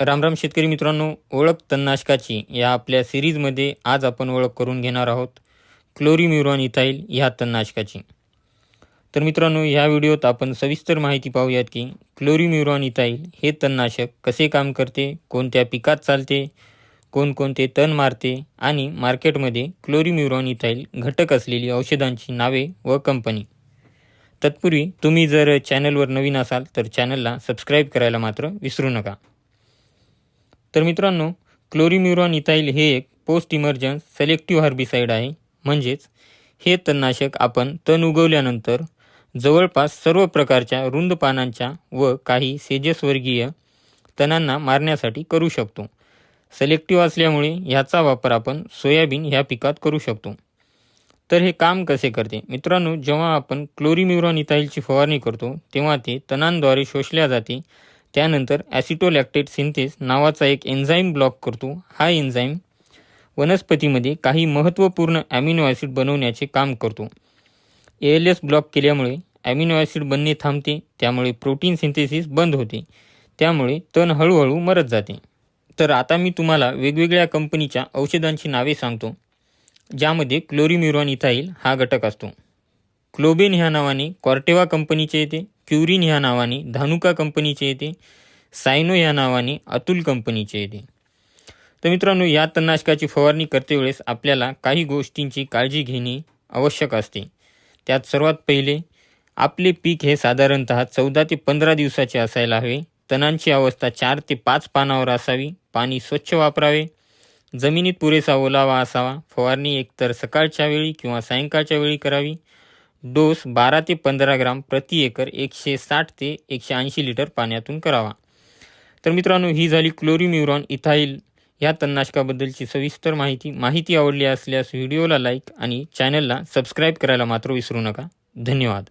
रामराम शेतकरी मित्रांनो ओळख तणनाशकाची या आपल्या सिरीजमध्ये आज आपण ओळख करून घेणार आहोत क्लोरीम्युरॉन इथाईल ह्या तणनाशकाची तर मित्रांनो ह्या व्हिडिओत आपण सविस्तर माहिती पाहूयात की क्लोरीम्युरॉन इथाईल हे तणनाशक कसे काम करते कोणत्या पिकात चालते कोणकोणते तण मारते आणि मार्केटमध्ये क्लोरीम्युरॉन इथाईल घटक असलेली औषधांची नावे व कंपनी. तत्पूर्वी तुम्ही जर चॅनलवर नवीन असाल तर चॅनलला सबस्क्राईब करायला मात्र विसरू नका. तर मित्रांनो क्लोरीम्युरॉन इथाईल हे एक पोस्ट इमर्जन्स सेलेक्टिव्ह हर्बिसाईड आहे. म्हणजेच हे तणनाशक आपण तण उगवल्यानंतर जवळपास सर्व प्रकारच्या रुंद पानांच्या व काही सेजसवर्गीय तणांना मारण्यासाठी करू शकतो. सिलेक्टिव्ह असल्यामुळे ह्याचा वापर आपण सोयाबीन ह्या पिकात करू शकतो. तर हे काम कसे करते? मित्रांनो जेव्हा आपण क्लोरीम्युरॉन इथाईलची फवारणी करतो तेव्हा ते तणांद्वारे शोषल्या जाते त्यानंतर ॲसिटोलॅक्टेट सिंथेस नावाचा एक एन्झाईम ब्लॉक करतो. हा एन्झाईम वनस्पतीमध्ये काही महत्त्वपूर्ण ॲमिनो ॲसिड बनवण्याचे काम करतो. ए एल एस ब्लॉक केल्यामुळे ॲमिनो ॲसिड बनणे थांबते त्यामुळे प्रोटीन सिंथेसिस बंद होते त्यामुळे तण हळूहळू मरत जाते. तर आता मी तुम्हाला वेगवेगळ्या कंपनीच्या औषधांची नावे सांगतो ज्यामध्ये क्लोरीम्युरॉन इथाईल हा घटक असतो. क्लोबेन ह्या नावाने कॉर्टेवा कंपनीचे येते क्युरिन ह्या नावाने धानुका कंपनीचे येते सायनो ह्या नावाने अतुल कंपनीचे येते. तर मित्रांनो या तणनाशकाची फवारणी करते वेळेस आपल्याला काही गोष्टींची काळजी घेणे आवश्यक असते. त्यात सर्वात पहिले आपले पीक हे साधारणतः चौदा ते पंधरा दिवसाचे असायला हवे. तणांची अवस्था चार ते पाच पानावर असावी. पाणी स्वच्छ वापरावे. जमिनीत पुरेसा ओलावा असावा. फवारणी एकतर सकाळच्या वेळी किंवा सायंकाळच्या वेळी करावी. डोस बारा ते पंधरा ग्राम प्रति एकर एकशे साठ ते एकशे ऐंशी लिटर पाण्यातून करावा. तर मित्रांनो ही झाली क्लोरीम्युरॉन इथाईल ह्या तणनाशकाबद्दलची सविस्तर माहिती माहिती आवडली असल्यास व्हिडिओला लाईक आणि चॅनलला सबस्क्राईब करायला मात्र विसरू नका. धन्यवाद.